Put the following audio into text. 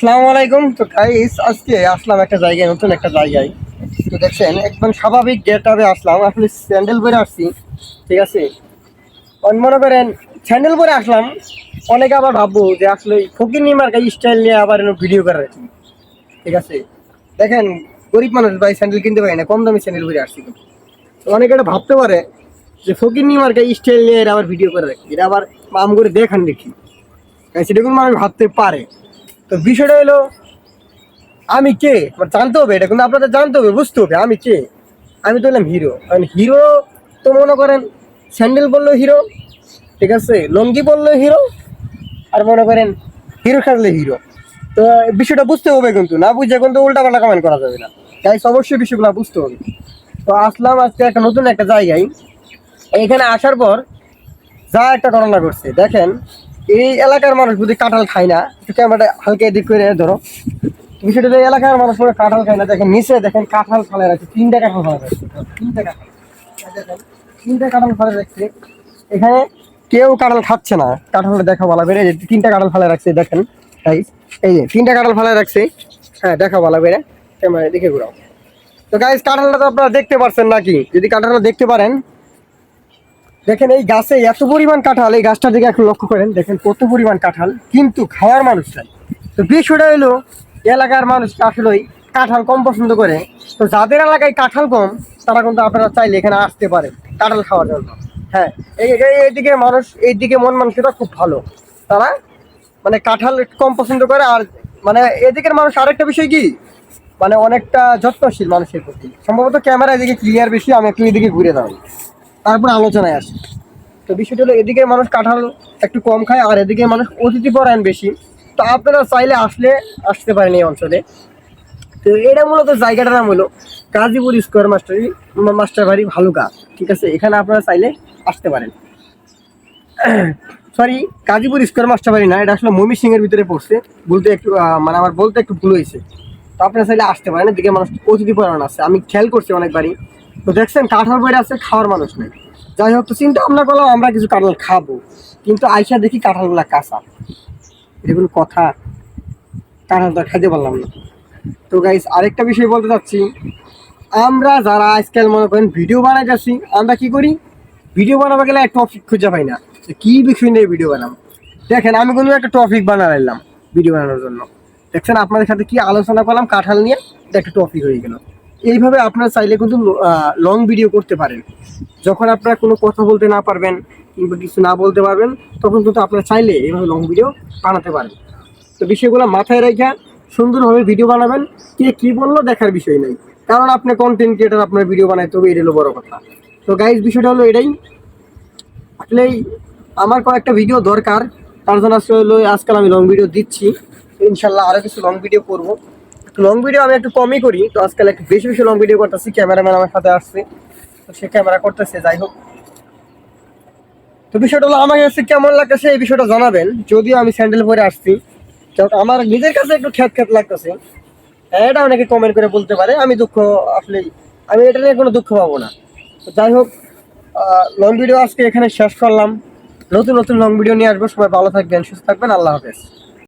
আসসালামু আলাইকুম। তো গাইস আজকে আসলাম একটা জায়গায়, নতুন একটা জায়গায়। তো দেখছেন, একদম স্বাভাবিক গেট আপে আসলাম। আসলে স্যান্ডেল পরে আসছি, ঠিক আছে? মনে করেন স্যান্ডেল পরে আসলাম, অনেকে আবার ভাববো যে আসলে ফকির নিমার্কা স্টাইল নিয়ে আবার ভিডিও করার আর কি। ঠিক আছে? দেখেন, গরিব মানুষ ভাই স্যান্ডেল কিনতে পারি না, কম দামি স্যান্ডেল পরে আসছি। তো অনেকে এটা ভাবতে পারে যে ফকির নিমার্কা স্টাইল নিয়ে এরা আবার ভিডিও করে রাখি। এটা আবার আম করে দেখান দেখি। সেটা কিন্তু মানুষ ভাবতে পারে। তো বিষয়টা হলো, আমি কে? জানতে হবে এটা, কিন্তু আপনাদের জানতে হবে, বুঝতে হবে, আমি কে? আমি তো হলাম হিরো কারণ হিরো তো মনে করেন স্যান্ডেল বলল হিরো ঠিক আছে? লঙ্গি বললেও হিরো আর মনে করেন হিরো খেললে হিরো তো বিষয়টা বুঝতে হবে কিন্তু, না বুঝে কিন্তু উল্টা পাল্টা কমেন্ট করা যাবে না। তাই অবশ্যই বিষয়গুলো বুঝতে হবে। তো আসলাম আজকে একটা নতুন একটা জায়গায়। এখানে আসার পর যা একটা ঘটনা করছে দেখেন এই এলাকার মানুষ যদি কাঁঠাল খায় না? ক্যামেরাটা হালকা এদিক করে ধরো। হলো এই এলাকার মানুষ কাঁঠাল খায় না, দেখেন নিচে দেখেন কাঁঠাল ফলে রাখছে তিনটা কাঁঠাল ফলে রাখছে তিনটা কাঁঠাল। তিনটা কাঁঠাল ফলে রাখছে এখানে কেউ কাঁঠাল খাচ্ছে না। কাঁঠাল দেখা বলা বেড়ে যে তিনটা কাঁঠাল ফলে রাখছে দেখেন। তাই এই যে তিনটা কাঁঠাল ফলে রাখছে হ্যাঁ দেখা বলা বেড়ে। ক্যামেরা দেখে ঘুরাও। তো গাইজ কাঁঠালটা তো আপনারা দেখতে পারছেন নাকি? যদি কাঁঠালটা দেখতে পারেন দেখেন, এই গাছে এত পরিমাণ কাঁঠাল, এই গাছটার দিকে একটু লক্ষ্য করেন, দেখেন কত পরিমাণ কাঁঠাল, কিন্তু খাওয়ার মানুষ নাই। তো বিষয়টা হলো, এলাকার মানুষ আসলেই কাঁঠাল কম পছন্দ করে। তো যাদের এলাকায় কাঁঠাল কম, তারা কিন্তু আপনারা চাইলে এখানে আসতে পারে কাঁঠাল খাওয়ার জন্য। হ্যাঁ এই এই- এইদিকে মানুষ, এইদিকে মন মানসিকতা খুব ভালো। তারা মানে কাঁঠাল কম পছন্দ করে, আর মানে এদিকের মানুষ আরেকটা বিষয় কি? মানে অনেকটা যত্নশীল মানুষের প্রতি। সম্ভবত ক্যামেরা এদিকে ক্লিয়ার বেশি, আমি একটু এদিকে ঘুরে দাঁড়াই। তারপর আলোচনায় আসে। তো বিষয়টা হলো, এদিকে মানুষ কাঁঠাল একটু কম খায়, আর এদিকে মানুষ অতিথি পরায়ণ বেশি। তো আপনারা চাইলে আসলে আসতে পারেন এই অঞ্চলে। তো এটা মূলত জায়গাটার নাম হলো গাজীপুর স্কোয়ার মাস্টারি মাস্টার বাড়ি ভালুকা। ঠিক আছে, এখানে আপনারা চাইলে আসতে পারেন। সরি, গাজীপুর স্কোয়ার মাস্টার বাড়ি না, এটা আসলে মমি সিং এর ভিতরে পড়ছে। বলতে একটু মানে আমার বলতে একটু ভুল হয়েছে। তো আপনারা চাইলে আসতে পারেন, এদিকে মানুষ অতিথি পরায়ণ আছে। আমি খেয়াল করছি অনেকবারই। তো দেখছেন কাঁঠাল বইটা আছে, খাওয়ার মানুষ নেই। যাই হোক, তো চিন্তা ভাবনা করলাম আমরা কিছু কাঁঠাল খাব। কিন্তু আইসা দেখি কাঁঠালগুলা কাঁচা। কোনো কথা। কাঁঠাল তো খাইতে পারলাম না। তো গাইস আরেকটা বিষয় বলতে চাচ্ছি। আমরা যারা আজকাল মনে করেন ভিডিও বানাইতেছি, আমরা কি করি? ভিডিও বানাবো গেলে একটা টপিক খুঁজে পাই না। কি বিষয় নিয়ে ভিডিও বানাবো? দেখেন, আমি কোনো একটা টপিক বানালাম ভিডিও বানানোর জন্য। দেখছেন, আপনাদের সাথে কি আলোচনা করলাম কাঁঠাল নিয়ে? একটা টপিক হয়ে গেল। এইভাবে আপনারা চাইলে কিন্তু লং ভিডিও করতে পারেন। যখন আপনারা কোনো কথা বলতে না পারবেন কিংবা কিছু না বলতে পারবেন, তখন কিন্তু আপনারা চাইলে এইভাবে লং ভিডিও বানাতে পারেন। তো বিষয়গুলো মাথায় রেখে সুন্দরভাবে ভিডিও বানাবেন। কে কী বলল দেখার বিষয় নেই। কারণ আপনি কন্টেন্ট ক্রিয়েটার আপনার ভিডিও বানাইতে হবে এটা হলো বড় কথা। তো গাইজ বিষয়টা হলো এটাই। আসলে আমার কয়েকটা ভিডিও দরকার। তার জন্য আসলে আজকাল আমি লং ভিডিও দিচ্ছি। ইনশাল্লাহ আরও কিছু লং ভিডিও করব। লং ভিডিও আমি একটু কমই করি, তো আজকাল একটু বেশি বেশি লং ভিডিও করতেছি ক্যামেরাম্যান আমার সাথে আসছে, তো সে ক্যামেরা করতেছে, যাই হোক। তো বিষয়টা হলো আমার কাছে কেমন লাগতেছে এই বিষয়টা জানাবেন, যদিও আমি স্যান্ডেল পরে আসছি। তো আমার নিজের কাছে একটু খ্যাত খ্যাত লাগতেছে। এটা অনেকে কমেন্ট করে বলতে পারে, আমি দুঃখ আসলে আমি এটা নিয়ে কোনো দুঃখ পাবো না। তো যাই হোক লং ভিডিও আজকে এখানে শেষ করলাম। নতুন নতুন লং ভিডিও নিয়ে আসব, সবাই ভালো থাকবেন, সুস্থ থাকবেন, আল্লাহ হাফেজ।